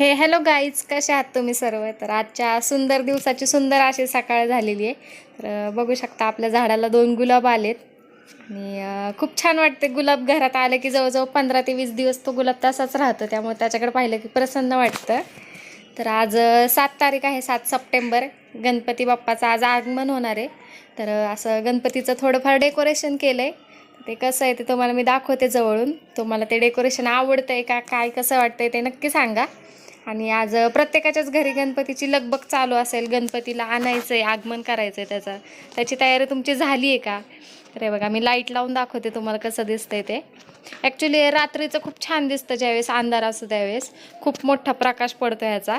हे hello guys कसे आहात तुम्ही सर्व? तर आजच्या सुंदर दिवसाची सुंदर अशी सकाळ झालेली आहे. तर बघू शकता आपल्या झाडाला दोन गुलाब आलेत. आणि खूप छान वाटते गुलाब घरात आले की जवळजवळ पंधरा ते वीस दिवस तो गुलाब तसाच राहतो. त्यामुळे त्याच्याकडे पाहिलं की प्रसन्न वाटतं. तर आज सात तारीख आहे सात सप्टेंबर. गणपती बाप्पाचं आज आगमन होणार आहे. तर असं गणपतीचं थोडंफार डेकोरेशन केलं आहे ते कसं आहे ते तुम्हाला मी दाखवते जवळून. तुम्हाला ते डेकोरेशन आवडतं आहे का काय कसं वाटतंय ते नक्की सांगा. आणि आज प्रत्येकाच्याच घरी गणपतीची लगबग चालू असेल गणपतीला आणायचं आहे आगमन करायचं आहे त्याचं. त्याची तयारी तुमची झाली आहे का? तर हे बघा मी लाइट लावून दाखवते तुम्हाला कसं दिसतंय ते. ॲक्च्युली रात्रीचं खूप छान दिसतं ज्यावेळेस अंधार असतो त्यावेळेस. खूप मोठा प्रकाश पडतो ह्याचा.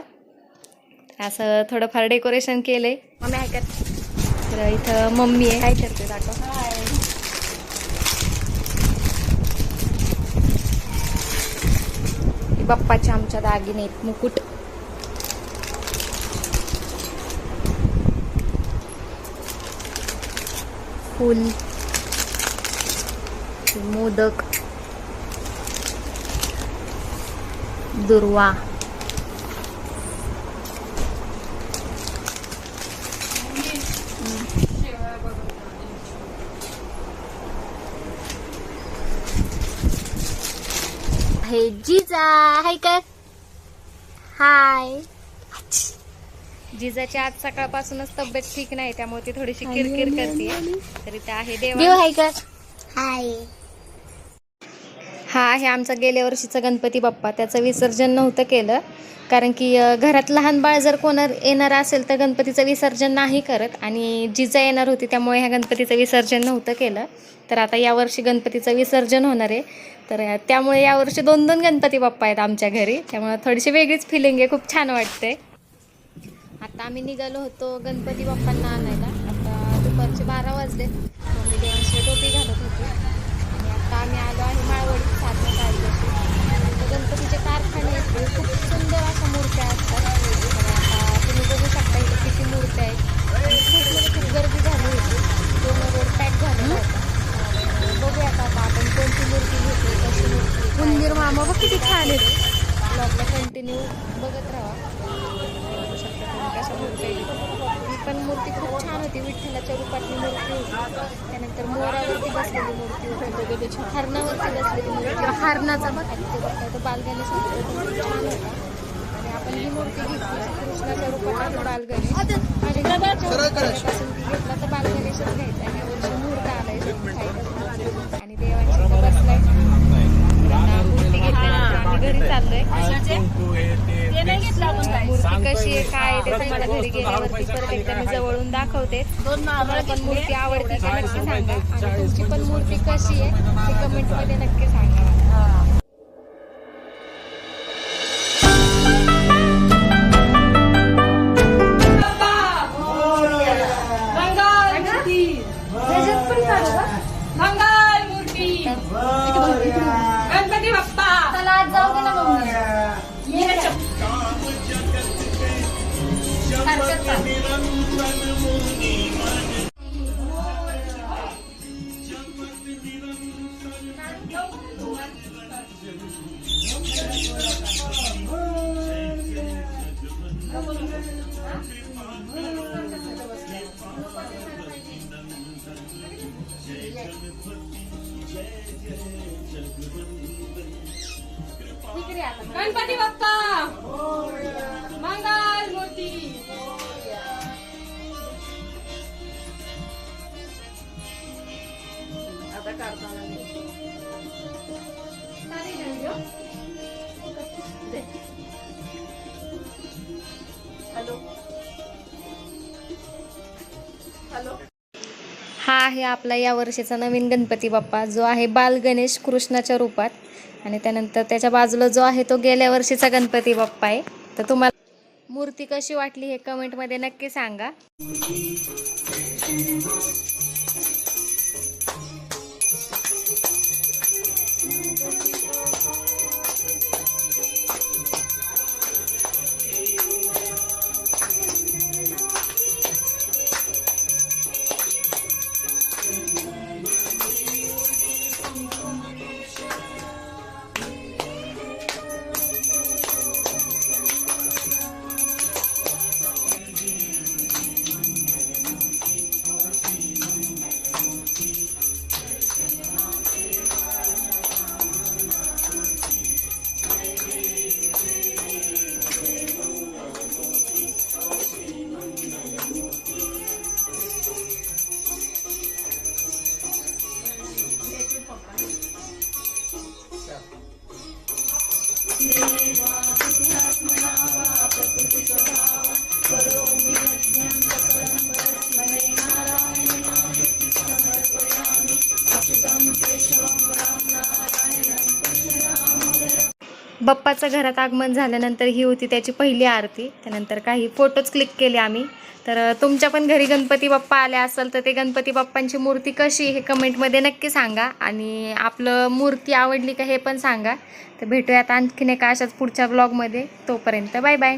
असं थोडंफार डेकोरेशन केलं आहे मम्मी ऐकत तर इथं मम्मी आहे. काय करते? दाखव हे बाप्पाचे आमच्या दागिने आहेत. मुकुट. फुल. मोदक. दुर्वा. हे जिजा. हाय कर हाय. जिजाची आज सकाळपासूनच तब्येत ठीक नाही त्यामुळे ती थोडीशी किरकिर करते तरी त्या आहे देवा हाय कर हाय. हा आहे आमचा गेल्या वर्षीचा गणपती बाप्पा. त्याचं विसर्जन नव्हतं केलं. कारण की घरात लहान बाळ जर कोणा येणार असेल तर गणपतीचं विसर्जन नाही करत. आणि जिजा येणार होती त्यामुळे ह्या गणपतीचं विसर्जन नव्हतं केलं. तर आता यावर्षी गणपतीचं विसर्जन होणार आहे. तर त्यामुळे यावर्षी दोन दोन गणपती बाप्पा आहेत आमच्या घरी. त्यामुळे थोडीशी वेगळीच फिलिंग आहे. खूप छान वाटते आता आम्ही निघालो होतो गणपती बाप्पांना आणायला. आता दुपारचे बारा वाजले. मम्मी देवांची टोपी घालत होती. आम्ही आलो आहे माळवडी साधना तर गणपतीचे कारखाने आहेत. खूप सुंदर अशा मूर्त्या असतात. तुम्ही बघू शकता इथे किती मूर्त्या आहेत. आणि खूप म्हणजे खूप गर्दी झाली होती. पूर्ण रोड पॅक झालेला होता. बघूया आता आपण कोणती मूर्ती घेतो कशी मूर्ती मंदिर मामा बघ किती छान आहेत. ब्लॉगला कंटिन्यू बघत राहा. बघू शकता कशा मूर्ती आहेत. ही पण मूर्ती खूप छान होती. विठ्ठलाच्या रूपातली मूर्ती होती. त्यानंतर मूर्ती होती हरणावरती बसलेली मूर्ती. हरणाचा बघ ते बालगणेश छान होता. आणि आपण ही मूर्ती घेतली. कृष्णाच्या रूपातली बालगणेश आणि ती घेतला तर बालगणेशच घ्यायचा. आणि यावर्षी मुहूर्त आलाय. आणि इथं बसलाय. मूर्ती घेतल्यानंतर आम्ही घरी चाललोय. कशी आहे काय आहे ते तुम्हाला घरी गेल्यावरती परत एकदा मी जवळून दाखवते. तुम्हाला पण मूर्ती आवडते का नक्की सांगा. आणि तुमची पण मूर्ती कशी आहे ते कमेंटमध्ये नक्की सांगा. मंगल मूर्ती. गणपती बाप्पा! मंगल मूर्ती! हा आहे आपला या वर्षीचा नवीन गणपती बाप्पा जो आहे बाल गणेश कृष्णाच्या रूपात. आणि त्यानंतर त्याच्या बाजूला जो आहे तो गेल्या वर्षीचा गणपती बाप्पा आहे. तर तुम्हाला मूर्ती कशी वाटली हे कमेंटमध्ये नक्की सांगा. Amen. बाप्पाचं घरात आगमन झाल्यानंतर ही होती त्याची पहिली आरती. त्यानंतर काही फोटोज क्लिक केले आम्ही. तर तुमच्या पण घरी गणपती बाप्पा आले असेल तर ते गणपती बाप्पांची मूर्ती कशी हे कमेंटमध्ये नक्की सांगा. आणि आपलं मूर्ती आवडली का हे पण सांगा. तर भेटूयात आणखीन एका अशाच पुढच्या ब्लॉगमध्ये तोपर्यंत बाय बाय